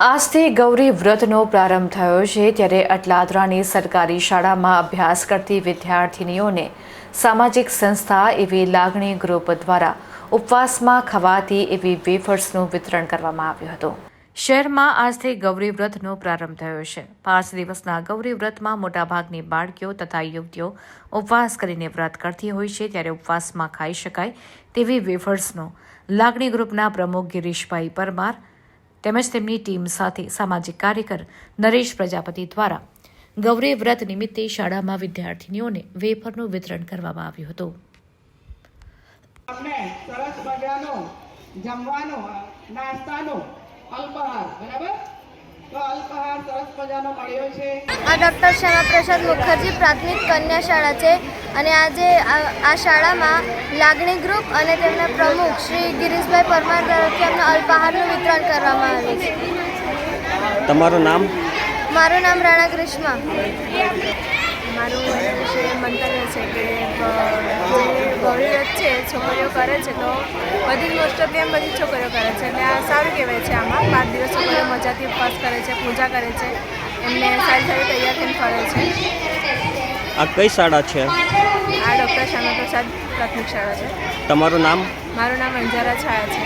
આજથી ગૌરી વ્રતનો પ્રારંભ થયો છે ત્યારે અટલાદરાની સરકારી શાળામાં અભ્યાસ કરતી વિદ્યાર્થિનીઓને સામાજિક સંસ્થા એવી લાગણી ગ્રુપ દ્વારા ઉપવાસમાં ખવાતી એવી વેફર્સનું વિતરણ કરવામાં આવ્યું હતું. શહેરમાં આજથી ગૌરી વ્રતનો પ્રારંભ થયો છે. પાંચ દિવસના ગૌરી વ્રતમાં મોટાભાગની બાળકીઓ તથા યુવતીઓ ઉપવાસ કરીને વ્રત કરતી હોય છે ત્યારે ઉપવાસમાં ખાઈ શકાય તેવી વેફર્સનો લાગણી ગ્રુપના પ્રમુખ ગિરીશભાઈ પરમાર તેમજ તેમની ટીમ સાથે સામાજિક કાર્યકર નરેશ પ્રજાપતિ દ્વારા ગૌરી વ્રત નિમિત્તે શાળામાં વિદ્યાર્થીનીઓને વેફરનું વિતરણ કરવામાં આવ્યું હતું. આપણે સરસ મજાનો જમવાનો નાસ્તાનો અલ્પાહાર બરાબર? તો અલ્પાહાર સરસ મજાનો મળ્યો છે. આ ડૉક્ટર શ્યામાપ્રસાદ મુખર્જી પ્રાથમિક કન્યા શાળા છે. અને આજે આ આ શાળામાં લાગણી ગ્રુપ અને તેમના પ્રમુખ શ્રી ગિરીશભાઈ પરમાર તરફથી અમને અલ્પાહારનું વિતરણ કરવામાં આવ્યું છે. તમારું નામ? મારું નામ રાણા ક્રિષ્મા મારું એના વિશે મંતવ્ય છે કે જે ગૌરી છે છોકરીઓ કરે છે તો બધી મોસ્ટ ઓફ એમ બધી છોકરીઓ કરે છે. અને આ સારું કહેવાય છે આમાં. પાંચ દિવસ છોકરીઓ મજાથી ઉપવાસ કરે છે પૂજા કરે છે. એમને સારી સારી તૈયાર થઈને ફરે છે. આ કઈ શાળા છે? ડૉક્ટર શ્યામાપ્રસાદ પ્રાથમિક શાળા છે. તમારું નામ? મારું નામ અંજારા છાયા છે.